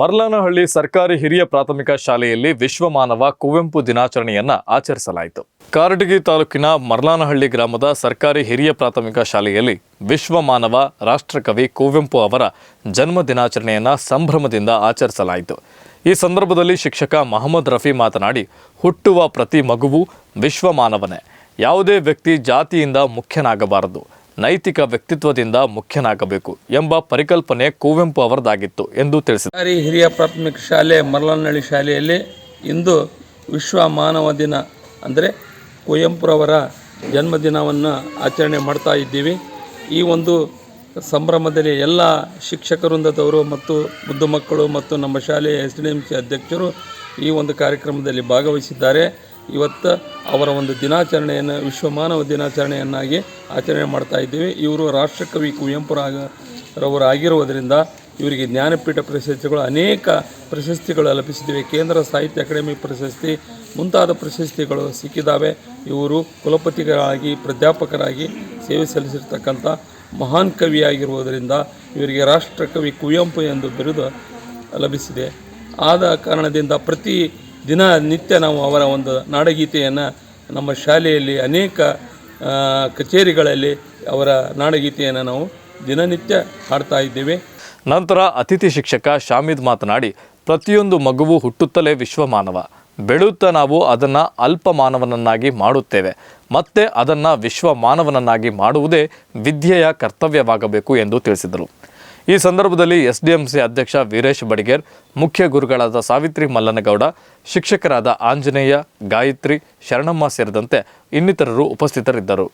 ಮರ್ಲಾನಹಳ್ಳಿ ಸರ್ಕಾರಿ ಹಿರಿಯ ಪ್ರಾಥಮಿಕ ಶಾಲೆಯಲ್ಲಿ ವಿಶ್ವಮಾನವ ಕುವೆಂಪು ದಿನಾಚರಣೆಯನ್ನ ಆಚರಿಸಲಾಯಿತು. ಕಾರಟಗಿ ತಾಲೂಕಿನ ಮರ್ಲಾನಹಳ್ಳಿ ಗ್ರಾಮದ ಸರ್ಕಾರಿ ಹಿರಿಯ ಪ್ರಾಥಮಿಕ ಶಾಲೆಯಲ್ಲಿ ವಿಶ್ವಮಾನವ ರಾಷ್ಟ್ರಕವಿ ಕುವೆಂಪು ಅವರ ಜನ್ಮ ದಿನಾಚರಣೆಯನ್ನ ಸಂಭ್ರಮದಿಂದ ಆಚರಿಸಲಾಯಿತು. ಈ ಸಂದರ್ಭದಲ್ಲಿ ಶಿಕ್ಷಕ ಮಹಮ್ಮದ್ ರಫಿ ಮಾತನಾಡಿ, ಹುಟ್ಟುವ ಪ್ರತಿ ಮಗುವು ವಿಶ್ವಮಾನವನೇ ಯಾವುದೇ ವ್ಯಕ್ತಿ ಜಾತಿಯಿಂದ ಮುಖ್ಯನಾಗಬಾರದು. ನೈತಿಕ ವ್ಯಕ್ತಿತ್ವದಿಂದ ಮುಖ್ಯನಾಗಬೇಕು ಎಂಬ ಪರಿಕಲ್ಪನೆ ಕುವೆಂಪು ಅವರದಾಗಿತ್ತು ಎಂದು ತಿಳಿಸಿದ್ದಾರೆ ಹಿರಿಯ ಪ್ರಾಥಮಿಕ ಶಾಲೆ ಮರಳನಹಳ್ಳಿ ಶಾಲೆಯಲ್ಲಿ ಇಂದು ವಿಶ್ವ ಮಾನವ ದಿನ ಅಂದರೆ ಕುವೆಂಪುರವರ ಜನ್ಮದಿನವನ್ನು ಆಚರಣೆ ಮಾಡ್ತಾ ಇದ್ದೀವಿ. ಈ ಒಂದು ಸಂಭ್ರಮದಲ್ಲಿ ಎಲ್ಲ ಶಿಕ್ಷಕ ವೃಂದದವರು ಮತ್ತು ಬುದ್ಧ ಮಕ್ಕಳು ಮತ್ತು ನಮ್ಮ ಶಾಲೆಯ ಎಸ್ ಡಿ ಎಂ ಸಿ ಅಧ್ಯಕ್ಷರು ಈ ಒಂದು ಕಾರ್ಯಕ್ರಮದಲ್ಲಿ ಭಾಗವಹಿಸಿದ್ದಾರೆ. ಇವತ್ತು ಅವರ ಒಂದು ದಿನಾಚರಣೆಯನ್ನು, ವಿಶ್ವ ಮಾನವ ದಿನಾಚರಣೆಯನ್ನಾಗಿ ಆಚರಣೆ ಮಾಡ್ತಾ ಇದ್ದೀವಿ. ಇವರು ರಾಷ್ಟ್ರಕವಿ ಕುವೆಂಪುರಾಗ ರವರು ಆಗಿರುವುದರಿಂದ ಇವರಿಗೆ ಜ್ಞಾನಪೀಠ ಪ್ರಶಸ್ತಿಗಳು, ಅನೇಕ ಪ್ರಶಸ್ತಿಗಳು ಲಭಿಸಿವೆ ಕೇಂದ್ರ ಸಾಹಿತ್ಯ ಅಕಾಡೆಮಿ ಪ್ರಶಸ್ತಿ, ಮುಂತಾದ ಪ್ರಶಸ್ತಿಗಳು ಸಿಕ್ಕಿದ್ದಾವೆ ಇವರು ಕುಲಪತಿಗಳಾಗಿ, ಪ್ರಾಧ್ಯಾಪಕರಾಗಿ ಸೇವೆ ಸಲ್ಲಿಸಿರ್ತಕ್ಕಂಥ ಮಹಾನ್ ಕವಿಯಾಗಿರುವುದರಿಂದ ಇವರಿಗೆ ರಾಷ್ಟ್ರಕವಿ ಕುವೆಂಪು ಎಂದು ಬಿರುದು ಲಭಿಸಿದೆ. ಆದ ಕಾರಣದಿಂದ ಪ್ರತಿ ದಿನ ನಿತ್ಯ ನಾವು ಅವರ ಒಂದು ನಾಡಗೀತೆಯನ್ನು ನಮ್ಮ ಶಾಲೆಯಲ್ಲಿ ಅನೇಕ ಕಚೇರಿಗಳಲ್ಲಿ ಅವರ ನಾಡಗೀತೆಯನ್ನು ನಾವು ದಿನನಿತ್ಯ ಹಾಡ್ತಾ ಇದ್ದೇವೆ. ನಂತರ ಅತಿಥಿ ಶಿಕ್ಷಕ ಶಾಮಿದ್ ಮಾತನಾಡಿ, ಪ್ರತಿಯೊಂದು ಮಗುವು ಹುಟ್ಟುತ್ತಲೇ ವಿಶ್ವಮಾನವ. ಬೆಳೆಯುತ್ತಾ ನಾವು ಅದನ್ನು ಅಲ್ಪ ಮಾನವನನ್ನಾಗಿ ಮಾಡುತ್ತೇವೆ. ಮತ್ತೆ ಅದನ್ನು ವಿಶ್ವ ಮಾನವನನ್ನಾಗಿ ಮಾಡುವುದೇ ವಿದ್ಯೆಯ ಕರ್ತವ್ಯವಾಗಬೇಕು ಎಂದು ತಿಳಿಸಿದರು. ಈ ಸಂದರ್ಭದಲ್ಲಿ ಎಸ್ಡಿಎಂಸಿ ಅಧ್ಯಕ್ಷ ವೀರೇಶ್ ಬಡಿಗೇರ್, ಮುಖ್ಯ ಗುರುಗಳಾದ ಸಾವಿತ್ರಿ ಮಲ್ಲನಗೌಡ, ಶಿಕ್ಷಕರಾದ ಆಂಜನೇಯ, ಗಾಯತ್ರಿ, ಶರಣಮ್ಮ ಸೇರಿದಂತೆ ಇನ್ನಿತರರು ಉಪಸ್ಥಿತರಿದ್ದರು.